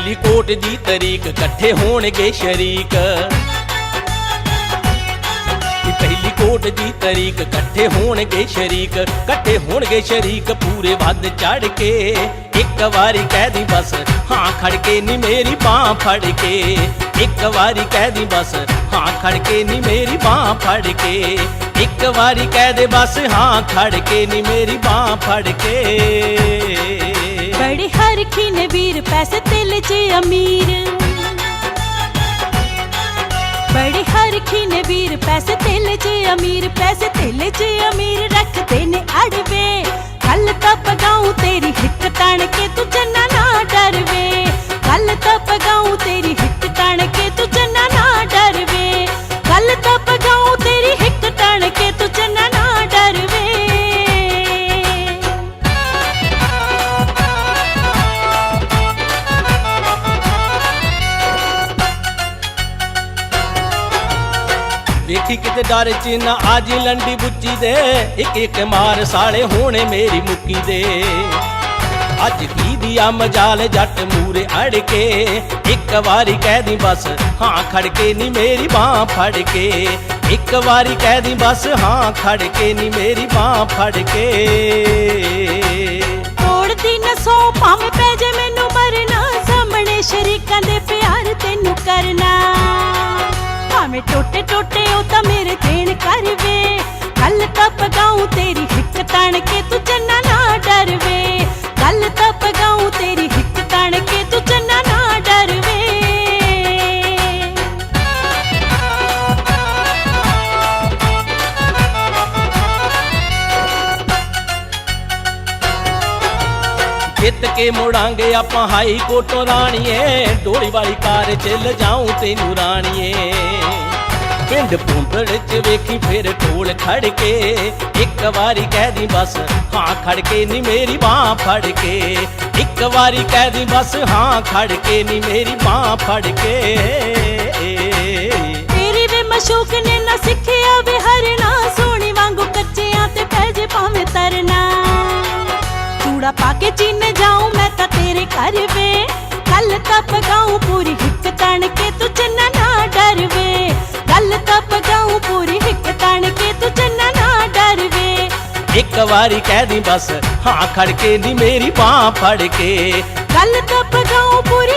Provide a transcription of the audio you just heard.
ਕੋਟ ਦੀ ਤਰੀਕ ਇਕੱਠੇ ਹੋਣਗੇ ਸ਼ਰੀਕ। ਪਹਿਲੀ ਕੋਟ ਦੀ ਤਰੀਕ ਇਕੱਠੇ ਹੋਣਗੇ ਸ਼ਰੀਕ। ਇਕੱਠੇ ਹੋਣਗੇ ਸ਼ਰੀਕ ਪੂਰੇ ਵੱਧ ਚੜ ਕੇ। ਇੱਕ ਵਾਰੀ ਕਹਿ ਦੀ ਬਸ, ਹਾਂ ਖੜ ਕੇ ਨੀ ਮੇਰੀ ਬਾਹ ਫੜ ਕੇ। ਇੱਕ ਵਾਰੀ ਕਹਿ ਦੀ ਬਸ, ਹਾਂ ਖੜ ਕੇ ਨੀ ਮੇਰੀ ਬਾਹ ਫੜ ਕੇ। ਇੱਕ ਵਾਰੀ ਕਹਿ ਦੇ ਬਸ, ਹਾਂ ਖੜ ਕੇ ਨੀ ਮੇਰੀ ਬਾਹ ਫੜ ਕੇ। ਬੜੇ ਹਰਖੀ ਨੇ ਵੀਰ ਪੈਸੇ 'ਚ ਅਮੀਰ। ਬੜੇ ਹਰਖੀ ਨੇ ਵੀਰ ਪੈਸੇ ਤੇਲੇ 'ਚ ਅਮੀਰ, ਪੈਸੇ ਤੇਲੇ 'ਚ ਅਮੀਰ ਰੱਖਦੇ ਨੇ ਅੜਵੇ। ਕੱਲ ਤਾਂ ਪਗਾਉ ਤੇਰੀ ਹਿੱਕ ਤਣ ਕੇ ਤੂੰ ਜੰਨਾ ਨਾ ਵੇਖੀ ਕਿਤੇ ਡਰ ਚ ਨਾ ਆਜੀ ਲੰਡੀ ਬੁੱਚੀ ਦੇ। ਇੱਕ ਇੱਕ ਮਾਰ ਸਾਲੇ ਹੋਣੇ ਮੇਰੀ ਮੁੱਕੀ ਦੇ। ਅੱਜ ਕੀ ਦੀਆ ਮਜਾਲ ਜੱਟ ਮੂਰੇ ਅੜ ਕੇ ਇੱਕ ਵਾਰੀ ਕਹਿ ਦੀ ਬਸ, ਹਾਂ ਖੜ ਕੇ ਨੀ ਮੇਰੀ ਬਾਹ ਫੜ ਕੇ ਇੱਕ ਵਾਰੀ ਕਹਿ ਦੀ ਬਸ, ਹਾਂ ਖੜ ਕੇ ਨੀ ਮੇਰੀ ਬਾਹ ਫੜ ਕੇ ਤੋੜਦੀ ਨਸੋ ਭਾਵੇਂ ਪੈ ਜੇ ਮੈਨੂੰ ਮਰਨਾ। ਸਾਹਮਣੇ ਸ਼ਰੀਕਾਂ ਦੇ ਪਿਆਰ ਤੈਨੂੰ ਕਰਨਾ। ਭਾਵੇਂ ਟੋਟੇ ਮੇਰੇ ਦੇਣ ਕਰਵੇ ਕੱਲ ਤਾਂ ਪਗਾਉ ਤੇਰੀ ਹਿੱਕ ਤਣ ਕੇ ਤੂੰ ਚੰਨਾ ਨਾ ਡਰਵੇ। ਕੱਲ ਤਾਂ ਪਗਾਉ ਤੇਰੀ ਹਿੱਕ ਤਣ ਕੇ ਤੂੰ ਚੰਨਾ ਨਾ ਡਰਵੇ। ਜਿੱਤ ਕੇ ਮੁੜਾਂਗੇ ਆਪਾਂ ਹਾਈ ਕੋਟੋਂ ਰਾਣੀਏ। ਡੋਲੀ ਵਾਲੀ ਕਾਰ ਚ ਲਜਾਉਂ ਤੈਨੂੰ ਰਾਣੀਏ। ਪਿੰਡ ਪੁੰਪੜ ਚ ਵੇਖੀ ਫਿਰ ਢੋਲ ਖੜ ਕੇ। ਇੱਕ ਵਾਰੀ ਕਹਿ ਦੀ ਬਸ, ਹਾਂ ਖੜ ਕੇ ਨੀ ਮੇਰੀ ਬਾਹ ਫੜ ਕੇ। ਇੱਕ ਵਾਰੀ ਕਹਿ ਦੀ ਬਸ, ਹਾਂ ਖੜ ਕੇ ਨੀ ਮੇਰੀ ਬਾਹ ਫੜ ਕੇ। ਵਾਰੀ ਕਹਿ ਦੀ ਬਸ, ਹਾਂ ਖੜ ਕੇ ਦੀ ਮੇਰੀ ਬਾਹ ਫੜ ਕੇ ਗੱਲ ਤਾਂ ਪਗਾਉਂ ਪੂਰੀ